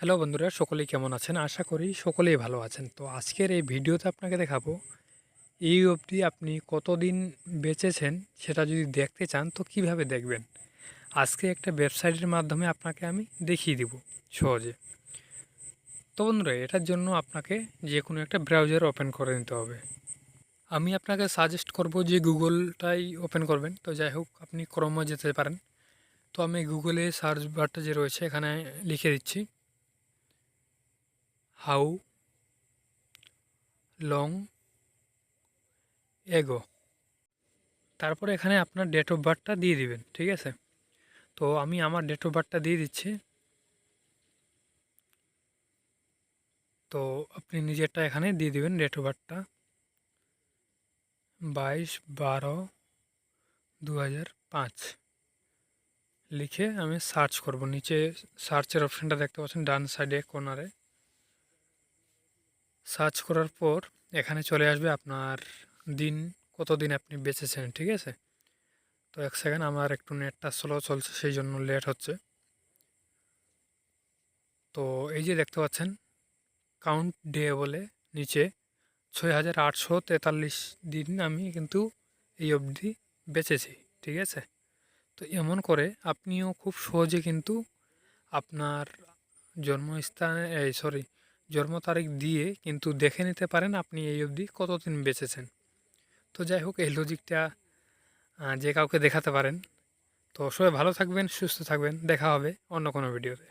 Hello বন্ধুরা, সকলেই কেমন আছেন? আশা করি সকলেই ভালো আছেন। তো আজকের এই ভিডিওতে আপনাকে দেখাবো, এই অবধি আপনি কতদিন বেঁচেছেন সেটা যদি দেখতে চান, তো কীভাবে দেখবেন? আজকে একটা ওয়েবসাইটের মাধ্যমে আপনাকে আমি দেখিয়ে দিব সহজে। তো বন্ধুরা, এটার জন্য আপনাকে যে কোনো একটা ব্রাউজার ওপেন করে নিতে হবে। আমি আপনাকে সাজেস্ট করব যে গুগলটাই ওপেন করবেন। তো যাই হোক, আপনি ক্রমে যেতে পারেন। তো আমি গুগলে সার্চ বারটা যে রয়েছে, এখানে লিখে দিচ্ছি। How long ago. তারপরে এখানে আপনার ডেট অফ বার্থটা দিয়ে দিবেন, ঠিক আছে? তো আমি আমার ডেট অফ বার্থটা দিয়ে দিচ্ছি। তো আপনি নিজেরটা এখানে দিয়ে দিবেন ডেট অফ বার্থটা বাইশ বারো দু লিখে আমি সার্চ করব, নিচে সার্চের অপশানটা দেখতে পাচ্ছেন, ডান সাইডে কর্নারে সার্চ করার পর এখানে চলে আসবে আপনার দিন, কত দিন আপনি বেঁচেছেন, ঠিক আছে? তো এক সেকেন্ড, আমার একটু নেটটা স্লো চলছে, সেই জন্য লেট হচ্ছে। তো এই যে দেখতে পাচ্ছেন কাউন্ট ডে বলে নিচে ছয় হাজার আটশো তেতাল্লিশ দিন আমি কিন্তু এই অবধি বেঁচেছি, ঠিক আছে? তো এমন করে আপনিও খুব সহজে কিন্তু আপনার জন্মস্থানে, এই সরি জন্ম তারিখ দিয়ে কিন্তু দেখে নিতে পারেন আপনি এই অবধি কতদিন বেঁচেছেন। তো যাই হোক, এই লজিকটা যে কাউকে দেখাতে পারেন। তো সবাই ভালো থাকবেন, সুস্থ থাকবেন। দেখা হবে অন্য কোনো ভিডিওতে